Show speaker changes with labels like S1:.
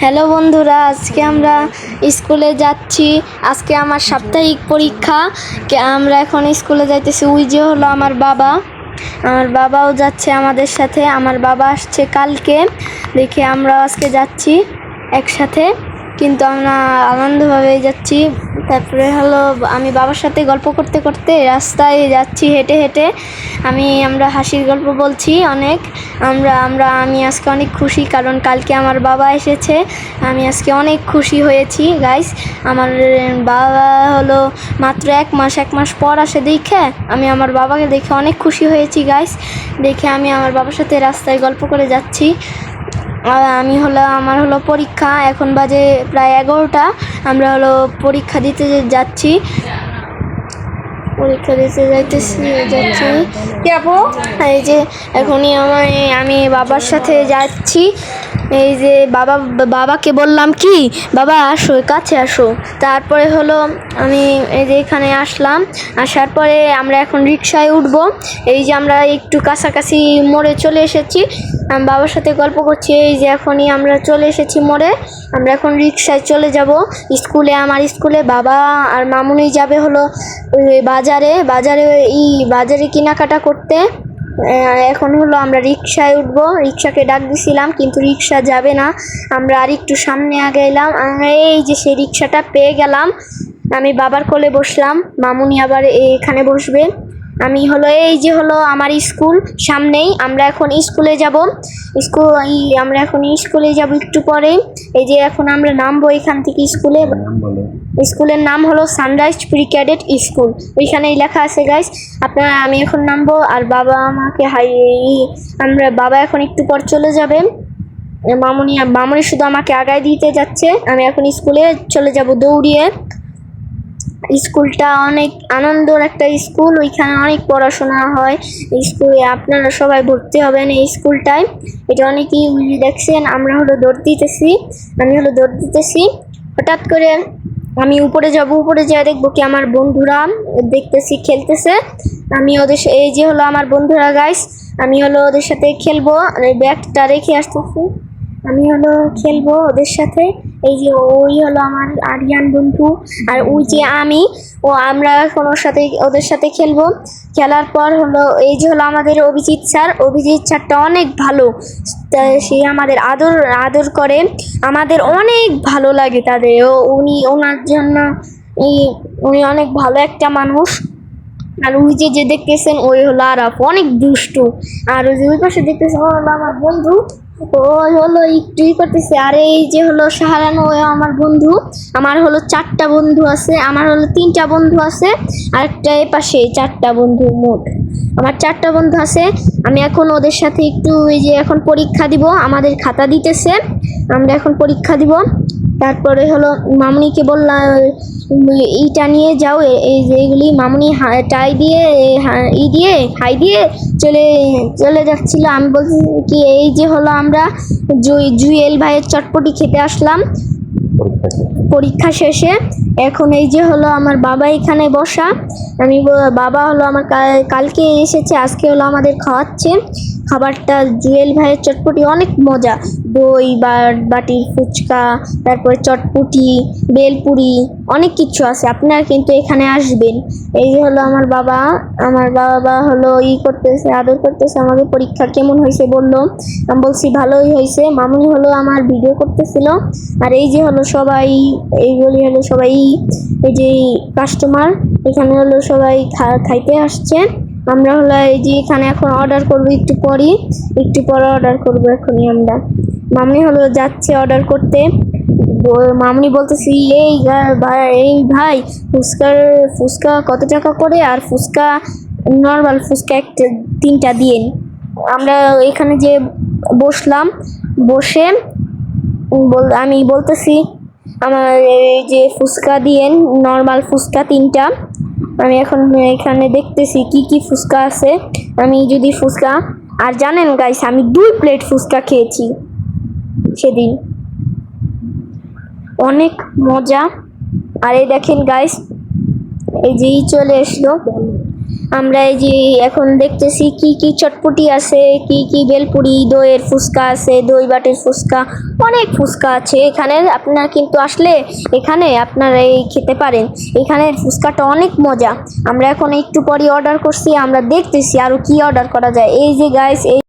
S1: Hello বন্ধুরা, আজকে আমরা স্কুলে যাচ্ছি। আজকে আমার সাপ্তাহিক পরীক্ষা। আমরা এখন স্কুলে যাইতেছি। ওই যে হলো আমার বাবা। আমার বাবাও যাচ্ছে আমাদের সাথে। আমার বাবা আসছে কালকে। দেখে আমরা আজকে যাচ্ছি একসাথে। কিন্তু আমরা আনন্দভাবে যাচ্ছি। তারপরে হলো, আমি বাবার সাথে গল্প করতে করতে রাস্তায় যাচ্ছি হেঁটে হেঁটে। আমি, আমরা হাসির গল্প বলছি অনেক। আমরা আমরা, আমি আজকে অনেক খুশি কারণ কালকে আমার বাবা এসেছে। আমি আজকে অনেক খুশি হয়েছি গাইস আমার বাবা হলো মাত্র এক মাস এক মাস পর আসে দেখে। আমি আমার বাবাকে দেখে অনেক খুশি হয়েছি গাইস দেখে আমি আমার বাবার সাথে রাস্তায় গল্প করে যাচ্ছি। আর আমি হলো আমার হলো পরীক্ষা এখন বাজে প্রায় এগারোটা। আমরা হলো পরীক্ষা দিতে যাচ্ছি। পরীক্ষা দিতে যাইতেছি যাচ্ছি।
S2: কে আপু?
S1: এই যে এখনই আমার আমি বাবার সাথে যাচ্ছি। এই যে বাবা, বাবাকে বললাম কি, বাবা, আসো কাছে আসো। তারপরে হলো, আমি এই যে এখানে আসলাম। আসার পরে আমরা এখন রিক্সায় উঠব। এই যে আমরা একটু কাছাকাছি মোড়ে চলে এসেছি। বাবার সাথে গল্প করছি। এই যে এখনই আমরা চলে এসেছি মোড়ে। আমরা এখন রিক্সায় চলে যাব। স্কুলে, আমার স্কুলে বাবা আর মামুনি যাবে হলো বাজারে। বাজারে ই বাজারে কেনাকাটা করতে। এখন হলো আমরা রিক্সায় উঠব। রিক্সাকে ডাক দিছিলাম, কিন্তু রিক্সা যাবে না। আমরা আর একটু সামনে আগে এলাম। আমরা এই যে সেই রিক্সাটা পেয়ে গেলাম। আমি বাবার কোলে বসলাম। মামুনি আবার এখানে বসবে। আমি হলো এই যে হলো আমার স্কুল সামনেই আমরা এখন স্কুলে যাব। স্কুল এই- আমরা এখন স্কুলে যাব একটু পরে। এই যে এখন আমরা নামবো এখান থেকে স্কুলে। স্কুলের নাম হলো সানরাইজ প্রি ক্যাডেট স্কুল ওইখানেই লেখা আছে গাইস আপনারা আমি এখন নামবো আর বাবা আমাকে হাই ই- আমরা বাবা এখন একটু পর চলে যাবে। মামুনি মামুনি শুধু আমাকে আগায় দিতে যাচ্ছে। আমি এখন স্কুলে চলে যাব দৌড়িয়ে। স্কুলটা অনেক আনন্দর একটা স্কুল, ওইখানে অনেক পড়াশোনা হয়। স্কুলে আপনারা সবাই ভর্তি হবেন এই স্কুলটায়। এটা অনেকেই দেখছেন, আমরা হলো দৌড় দিতেছি, আমি হলো দৌড় দিতেছি। হঠাৎ করে আমি উপরে যাব, উপরে যেয়ে দেখব কি আমার বন্ধুরা দেখতেছি, খেলতেছে। আমি ওদের এই যে হলো আমার বন্ধুরা গাইস আমি হলো ওদের সাথে খেলব ব্যাগটা রেখে আসতেছি। আমি হলো খেলব ওদের সাথে। এই যে ওই হলো আমার আরিয়ান বন্ধু, আর ওই যে আমি, ও আমরা ওর সাথে ওদের সাথে খেলব। খেলার পর হলো, এই যে হলো আমাদের অভিজিৎ স্যার, অভিজিৎ স্যারটা অনেক ভালো। সে আমাদের আদর আদর করে। আমাদের অনেক ভালো লাগে তাদের। ও, উনি ওনার জন্য উনি অনেক ভালো একটা মানুষ। আর ওই যে যে দেখতেছেন, ওই হলো আরাফ। অনেক দুষ্টু। আর ওই যে ওই পাশে দেখতেছেন হলো আমার বন্ধু। ওই হলো একটুই করতেছে। আর এই যে হলো শাহরান ও আমার বন্ধু, আমার হলো চারটা বন্ধু আছে, আমার হলো তিনটা বন্ধু আছে আর একটা এ পাশে, চারটা বন্ধু মোট। আমার চারটা বন্ধু আছে, আমি এখন ওদের সাথে একটু ওই যে এখন পরীক্ষা দিব, আমাদের খাতা দিতেছে, আমরা এখন পরীক্ষা দিব। তারপরে হলো মামনিকে বললাম ইটা নিয়ে যাও এইগুলি মামুনি টাই দিয়ে ই দিয়ে, হাই দিয়ে চলে চলে যাচ্ছিল। আমি বলছি কি, এই যে হলো আমরা জুয়েল ভাইয়ের চটপটি খেতে আসলাম পরীক্ষা শেষে। এখন এই যে হলো আমার বাবা এখানে বসা। আমি বাবা হলো আমার কালকে এসেছে, আজকে হলো আমাদের খাওয়াচ্ছে। খাবারটা জুয়েল ভাইয়ের চটপটি অনেক মজা। দই বাটির ফুচকা, তারপরে চটপটি, বেলপুরি, অনেক কিছু আছে। আপনারা কিন্তু এখানে আসবেন। এই যে হলো আমার বাবা আমার বাবা হলো ই করতেছে, আদর করতেছে আমাকে পরীক্ষা। কেমন হয়েছে বলল? আমি বলছি, ভালোই হয়েছে। মামুনি হলো আমার ভিডিও করতেছিল। আর এই যে হলো সবাই এইগুলি হলো সবাই, এই যে কাস্টমার এখানে হলো সবাই খাইতে আসছে। আমরা হলো এই যে এখানে এখন অর্ডার করব, একটু পরই, একটু পরে অর্ডার করব এখনই আমরা। মামনি হলো যাচ্ছে অর্ডার করতে। মামনি বলতেছি, এই ভাই- এই ভাই, ফুচকার, ফুচকা কত টাকা করে? আর ফুচকা নর্মাল ফুচকা একটা, তিনটা দিন আমরা এখানে যে বসলাম, বসে আমি বলতেছি, আমার এই যে ফুচকা দিয়েন নর্মাল ফুচকা তিনটা, আমি এখন এখানে দেখতেছি কি কি ফুচকা আছে। আমি যদি ফুচকা, আর জানেন গাইস আমি দুই প্লেট ফুচকা খেয়েছি। সেদিন। অনেক মজা। আর এই দেখেন গাইস এই যে চলে এসলো আমরা এই যে এখন দেখতেছি কি কি চটপটি আছে, কি কি বেলপুরি, দইয়ের ফুচকা আছে, দই বাটির ফুচকা, অনেক ফুচকা আছে। এখানে আপনার কিন্তু আসলে এখানে আপনারা এই খেতে পারেন। এখানের ফুচকাটা অনেক মজা। আমরা এখন একটু পরই অর্ডার করছি, আমরা দেখতেছি আরও কি অর্ডার করা যায়। এই যে গাইস এই